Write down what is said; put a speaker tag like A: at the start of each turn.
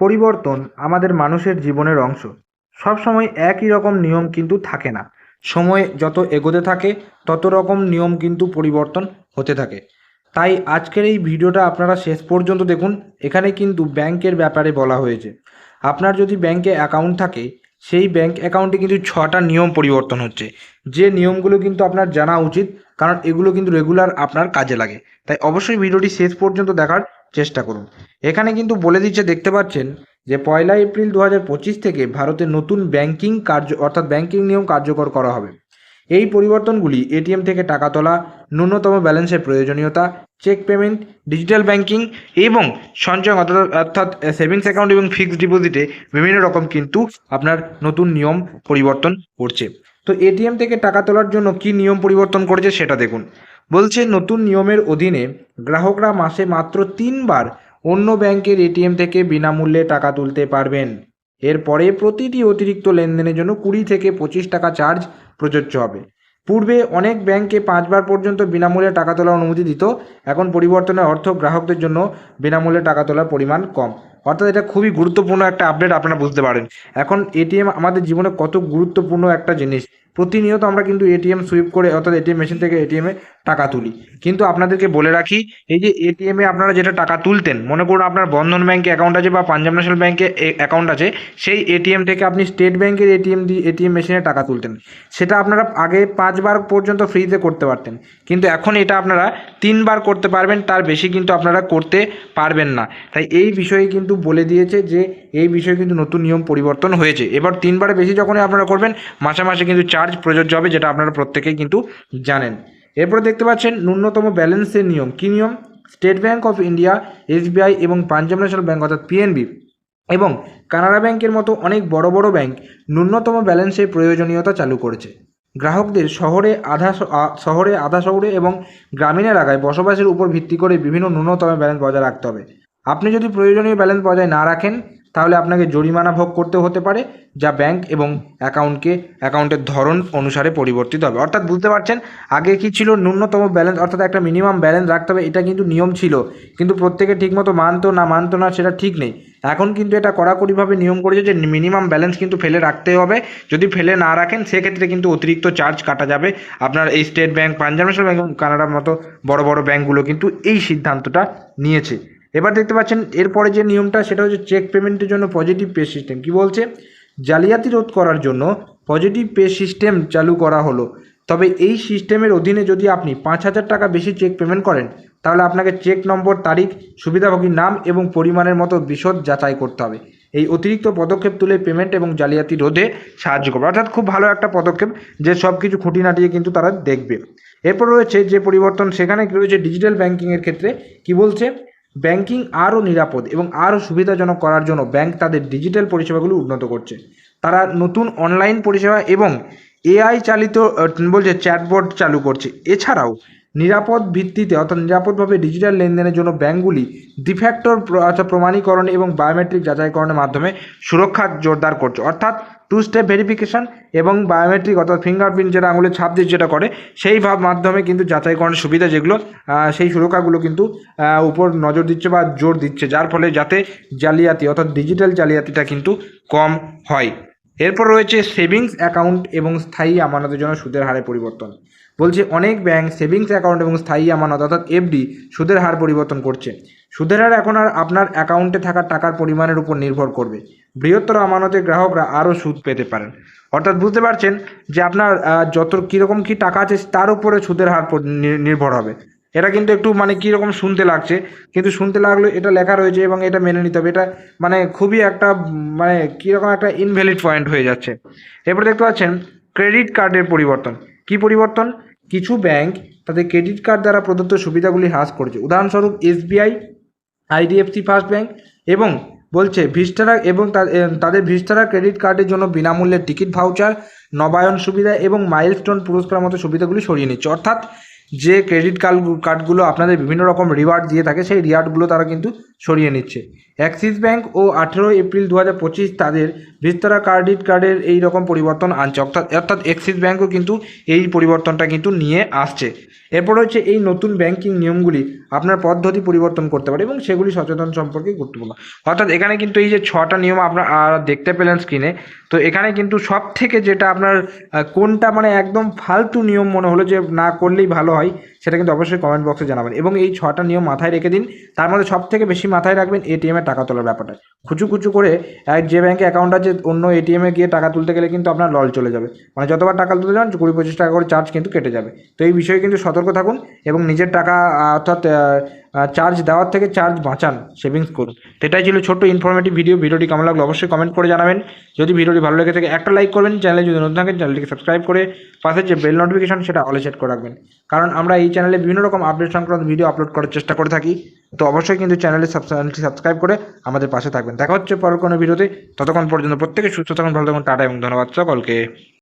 A: পরিবর্তন আমাদের মানুষের জীবনের অংশ। সবসময় একই রকম নিয়ম কিন্তু থাকে না। সময় যত এগোতে থাকে, তত রকম নিয়ম কিন্তু পরিবর্তন হতে থাকে। তাই আজকের এই ভিডিওটা আপনারা শেষ পর্যন্ত দেখুন। এখানে কিন্তু ব্যাংকের ব্যাপারে বলা হয়েছে। আপনার যদি ব্যাংকে অ্যাকাউন্ট থাকে, সেই ব্যাংক অ্যাকাউন্টে কিন্তু ছটা নিয়ম পরিবর্তন হচ্ছে। যে নিয়মগুলো কিন্তু আপনার জানা উচিত, কারণ এগুলো কিন্তু রেগুলার আপনার কাজে লাগে। তাই অবশ্যই ভিডিওটি শেষ পর্যন্ত দেখার চেষ্টা করুন। এখানে কিন্তু বলে দিচ্ছে, দেখতে পাচ্ছেন যে পয়লা এপ্রিল দু হাজার পঁচিশ থেকে ভারতে নতুন ব্যাংকিং কার্য, অর্থাৎ ব্যাংকিং নিয়ম কার্যকর করা হবে। এই পরিবর্তনগুলি এটিএম থেকে টাকা তোলা, ন্যূনতম ব্যালেন্সের প্রয়োজনীয়তা, চেক পেমেন্ট, ডিজিটাল ব্যাংকিং এবং সঞ্চয় অর্থাৎ অর্থাৎ সেভিংস অ্যাকাউন্ট এবং ফিক্সড ডিপোজিটে বিভিন্ন রকম কিন্তু আপনার নতুন নিয়ম পরিবর্তন করছে। তো এটিএম থেকে টাকা তোলার জন্য কি নিয়ম পরিবর্তন করেছে সেটা দেখুন। বলছে, নতুন নিয়মের অধীনে গ্রাহকরা মাসে মাত্র তিনবার অন্য ব্যাংকের এটিএম থেকে বিনামূল্যে টাকা তুলতে পারবেন। এরপরে প্রতিটি অতিরিক্ত লেনদেনের জন্য কুড়ি থেকে পঁচিশ টাকা চার্জ প্রযোজ্য হবে। পূর্বে অনেক ব্যাংকে পাঁচবার পর্যন্ত বিনামূল্যে টাকা তোলার অনুমতি দিত, এখন পরিবর্তনের অর্থ গ্রাহকদের জন্য বিনামূল্যে টাকা তোলার পরিমাণ কম। অর্থাৎ এটা খুবই গুরুত্বপূর্ণ একটা আপডেট আপনারা বুঝতে পারেন। এখন এটিএম আমাদের জীবনে কত গুরুত্বপূর্ণ একটা জিনিস। প্রতিনিয়ত আমরা কিন্তু এটিএম সুইপ করে, অর্থাৎ এটিএম মেশিন থেকে এটিএমে টাকা তুলি। কিন্তু আপনাদেরকে বলে রাখি, এই যে এটিএমে আপনারা যেটা টাকা তুলতেন, মনে করুন আপনার বন্ধন ব্যাংকে অ্যাকাউন্ট আছে বা পাঞ্জাব ন্যাশনাল ব্যাংকে অ্যাকাউন্ট আছে, সেই এটিএম থেকে আপনি স্টেট ব্যাংকের এটিএম দিয়ে এটিএম মেশিনে টাকা তুলতেন। সেটা আপনারা আগে পাঁচবার পর্যন্ত ফ্রিতে করতে পারতেন। কিন্তু এখন এটা আপনারা তিনবার করতে পারবেন, তার বেশি কিন্তু আপনারা করতে পারবেন না। তাই এই বিষয়ে কিন্তু বলে দিয়েছে যে, এই বিষয়ে কিন্তু নতুন নিয়ম পরিবর্তন হয়েছে। এবার তিনবারের বেশি যখনই আপনারা করবেন, মাসে মাসে কিন্তু চার্জ প্রযোজ্য হবে, যেটা আপনারা প্রত্যেকেই কিন্তু জানেন। এরপরে দেখতে পাচ্ছেন ন্যূনতম ব্যালেন্সের নিয়ম। কী নিয়ম? State Bank of India SBI এবং পাঞ্জাব ন্যাশনাল ব্যাংক অর্থাৎ পিএনবি এবং কানাড়া ব্যাংকের মতো অনেক বড় বড় ব্যাংক ন্যূনতম ব্যালেন্সের প্রয়োজনীয়তা চালু করেছে। গ্রাহকদের শহরে আধা শহরে আধা শহরে এবং গ্রামীণ এলাকায় বসবাসের উপর ভিত্তি করে বিভিন্ন ন্যূনতম ব্যালেন্স বজায় রাখতে হবে। আপনি যদি প্রয়োজনীয় ব্যালেন্স বজায় না রাখেন তাহলে আপনাকে জরিমানা ভোগ করতে হতে পারে, যা ব্যাংক এবং অ্যাকাউন্টকে, অ্যাকাউন্টের ধরন অনুসারে পরিবর্তিত হবে। অর্থাৎ বুঝতে পারছেন, আগে কি ছিল ন্যূনতম ব্যালেন্স, অর্থাৎ একটা মিনিমাম ব্যালেন্স রাখতে হবে, এটা কিন্তু নিয়ম ছিল। কিন্তু প্রত্যেকে ঠিকমতো মানতো না মানতো না, সেটা ঠিক নেই। এখন কিন্তু এটা কড়াকড়িভাবে নিয়ম করেছে যে মিনিমাম ব্যালেন্স কিন্তু ফেলে রাখতে হবে। যদি ফেলে না রাখেন, সেক্ষেত্রে কিন্তু অতিরিক্ত চার্জ কাটা যাবে। আপনার এই স্টেট ব্যাংক, পাঞ্জাব ন্যাশনাল এবং কানাডার মতো বড় বড় ব্যাংকগুলো কিন্তু এই সিদ্ধান্তটা নিয়েছে। এবার দেখতে পাচ্ছেন, এরপরে যে নিয়মটা, সেটা হচ্ছে চেক পেমেন্টের জন্য পজিটিভ পে সিস্টেম কি বলছে? জালিয়াতি রোধ করার জন্য পজিটিভ পে সিস্টেম চালু করা হলো। তবে এই সিস্টেমের অধীনে যদি আপনি পাঁচ হাজার টাকা বেশি চেক পেমেন্ট করেন, তাহলে আপনাকে চেক নম্বর, তারিখ, সুবিধাভোগীর নাম এবং পরিমাণের মতো বিশদ যাচাই করতে হবে। এই অতিরিক্ত পদক্ষেপ তুলে পেমেন্ট এবং জালিয়াতি রোধে সাহায্য করবে। অর্থাৎ খুব ভালো একটা পদক্ষেপ যে সব কিছু খুঁটিনাটিয়ে কিন্তু তারা দেখবে। এরপর রয়েছে যে পরিবর্তন, সেখানে রয়েছে ডিজিটাল ব্যাংকিংয়ের ক্ষেত্রে। কি বলছে? ব্যাংকিং আরও নিরাপদ এবং আরও সুবিধাজনক করার জন্য ব্যাংক তাদের ডিজিটাল পরিষেবাগুলো উন্নত করছে। তারা নতুন অনলাইন পরিষেবা এবং এআই চালিত বলছে চ্যাটবট চালু করছে। এছাড়াও নিরাপদ ভিত্তিতে অর্থাৎ নিরাপদভাবে ডিজিটাল লেনদেনের জন্য ব্যাংকগুলি ডিফ্যাক্টর অর্থাৎ প্রমাণীকরণ এবং বায়োমেট্রিক যাচাইকরণের মাধ্যমে সুরক্ষা জোরদার করছে। অর্থাৎ টু স্টেপ ভেরিফিকেশন এবং বায়োমেট্রিক অর্থাৎ ফিঙ্গারপ্রিন্ট যেটা আঙুলের ছাপ দিয়ে যেটা করে, সেই ভাব মাধ্যমে কিন্তু যাচাইকরণের সুবিধা যেগুলো সেই সুরক্ষাগুলো কিন্তু উপর নজর দিচ্ছে বা জোর দিচ্ছে, যার ফলে যাতে জালিয়াতি অর্থাৎ ডিজিটাল জালিয়াতিটা কিন্তু কম হয়। এরপর রয়েছে সেভিংস অ্যাকাউন্ট এবং স্থায়ী আমানতের জন্য সুদের হারে পরিবর্তন। বলছে অনেক ব্যাংক সেভিংস অ্যাকাউন্ট এবং স্থায়ী আমানত অর্থাৎ এফডি সুদের হার পরিবর্তন করছে। সুদের হার এখন আর আপনার অ্যাকাউন্টে থাকা টাকার পরিমাণের উপর নির্ভর করবে। বৃহত্তর আমানতের গ্রাহকরা আরও সুদ পেতে পারেন। অর্থাৎ বুঝতে পারছেন যে আপনার যত কীরকম কী টাকা আছে তার উপরে সুদের হার নির্ভর হবে। এটা কিন্তু একটু মানে কীরকম শুনতে লাগছে, কিন্তু শুনতে লাগল এটা লেখা রয়েছে এবং এটা মেনে নিতে হবে। এটা মানে খুবই একটা মানে কীরকম একটা ইনভ্যালিড পয়েন্ট হয়ে যাচ্ছে। এরপর দেখতে পাচ্ছেন ক্রেডিট কার্ডের পরিবর্তন। কি পরিবর্তন? কিছু ব্যাংক তাদের ক্রেডিট কার্ড দ্বারা প্রদত্ত সুবিধাগুলি হ্রাস করেছে। উদাহরণস্বরূপ এসবিআই আইডিএফসি ফার্স্ট ব্যাংক এবং বলছে, ভিস্টারা এবং তাদের ভিস্টারা ক্রেডিট কার্ডের জন্য বিনামূল্যে টিকিট, ভাউচার, নবায়ন সুবিধা এবং মাইলস্টোন পুরস্কার মতো সুবিধাগুলি সরিয়ে নিচ্ছে। অর্থাৎ যে ক্রেডিট কার্ড কার্ডগুলো আপনাদের বিভিন্ন রকম রিওয়ার্ড দিয়ে থাকে, সেই রিওয়ার্ডগুলো তারা কিন্তু সরিয়ে নিচ্ছে। অ্যাক্সিস ব্যাংক ও আঠেরো এপ্রিল দু হাজার পঁচিশ তাদের বিস্তারা ক্রেডিট কার্ডের এই রকম পরিবর্তন আনছে। অর্থাৎ অর্থাৎ অ্যাক্সিস ব্যাংকও কিন্তু এই পরিবর্তনটা কিন্তু নিয়ে আসছে। এরপর হচ্ছে এই নতুন ব্যাংকিং নিয়মগুলি। আপনার পদ্ধতি পরিবর্তন করতে পারে এবং সেগুলি সচেতন সম্পর্কে গুরুত্বপূর্ণ। অর্থাৎ, এখানে কিন্তু এই যে ছটা নিয়ম আপনার দেখতে পেলেন স্ক্রিনে তো এখানে কিন্তু সব থেকে যেটা আপনার কোনটা মানে একদম ফালতু নিয়ম মনে হলো যে না করলেই ভালো হয়, সেটা কিন্তু অবশ্যই কমেন্ট বক্সে জানাবেন। এবং এই ছটা নিয়ম মাথায় রেখে দিন। তার মধ্যে সব থেকে বেশি মাথায় রাখবেন এটিএমে টাকা তোলার ব্যাপারটা। খুচু খুচু করে যে ব্যাংকে অ্যাকাউন্ট আছে, অন্য এটিএমে গিয়ে টাকা তুলতে গেলে কিন্তু আপনার লল চলে যাবে। মানে যতবার টাকা তুলতে যান, কুড়ি পঁচিশ টাকা করে চার্জ কিন্তু কেটে যাবে। তো এই বিষয়ে কিন্তু সতর্ক থাকুন এবং নিজের টাকা অর্থাৎ চার্জ দেওয়ার থেকে চার্জ বাঁচান সেভিংস করুন। তো এটাই ছিল ছোট্ট ইনফরমেটিভ ভিডিও ভিডিওটি কেমন লাগল অবশ্যই কমেন্ট করে জানাবেন। যদি ভিডিওটি ভালো লেগে থাকে, একটা লাইক করবেন। চ্যানেলে যদি নতুন থাকেন চ্যানেলটিকে সাবস্ক্রাইব করে পাশে যে বেল নোটিফিকেশন সেটা অলে সেট করে রাখবেন। কারণ আমরা এই চ্যানেলে বিভিন্ন রকম আপডেট সংক্রান্ত ভিডিও আপলোড করার চেষ্টা করে থাকি। তো অবশ্যই কিন্তু চ্যানেলে চ্যানেলটি সাবস্ক্রাইব করে আমাদের পাশে থাকবেন। দেখা হচ্ছে পরের কোনো ভিডিওতে ততক্ষণ পর্যন্ত প্রত্যেকে সুস্থ থাকুন, ভালো থাকুন, টাটা এবং ধন্যবাদ সকলকে।